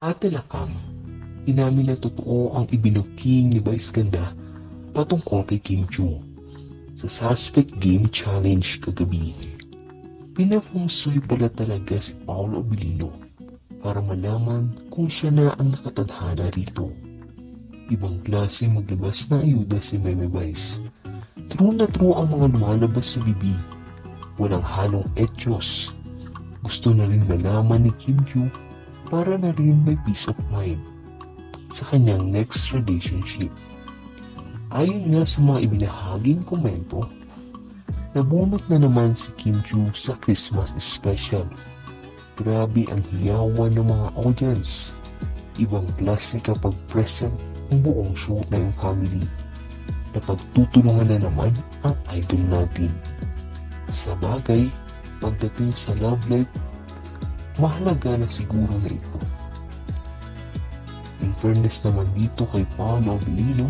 Ate Lakam, inamin na totoo ang ibinuking ni Ganda patungkol kay Kim Chu sa Suspect Game Challenge kagabi. Pinafungsoy pala talaga si Paolo Abilino para malaman kung siya na ang nakatadhana rito. Ibang klase maglabas na ayuda si Meme Vice. True na true ang mga lumalabas sa bibi. Walang halong etyos. Gusto na rin malaman ni Kim Chu para na rin may peace of mind sa kanyang next relationship. Ayon nga sa mga ibinahaging komento, nabunot na naman si Kim Chu sa Christmas special. Grabe ang hiyawan ng mga audience. Ibang klase kapag present ang buong show yung family. Napagtutulungan na naman ang idol natin. Sa bagay, pagdating sa love life, mahalaga na siguro na ito. In fairness naman dito kay Paolo Abilino,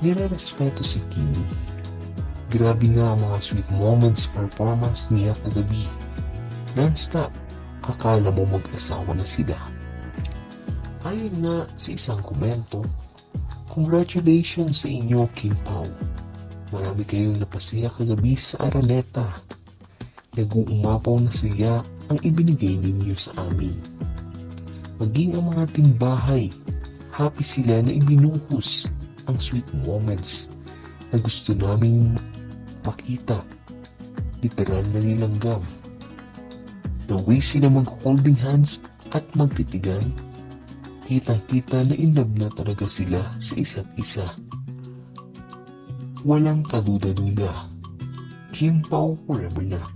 nire-respeto si Kimi. Grabe nga ang mga sweet moments performance niya kagabi. Non-stop, akala mo mag-asawa na sila. Ayon nga sa isang komento, Congratulations sa inyo, Kim Pao. Marami kayong napasaya kagabi sa Araneta. Nag-uumapaw na saya ang ibinigay ninyo sa amin. Maging ang mga timbahay, happy sila na ibinuhos ang sweet moments na gusto naming makita. Literal na nilanggam. The way sila mag-holding hands at magtitigan, kitang-kita na in love na talaga sila sa isa't isa. Walang kaduda-duda. Kim Pao forever na.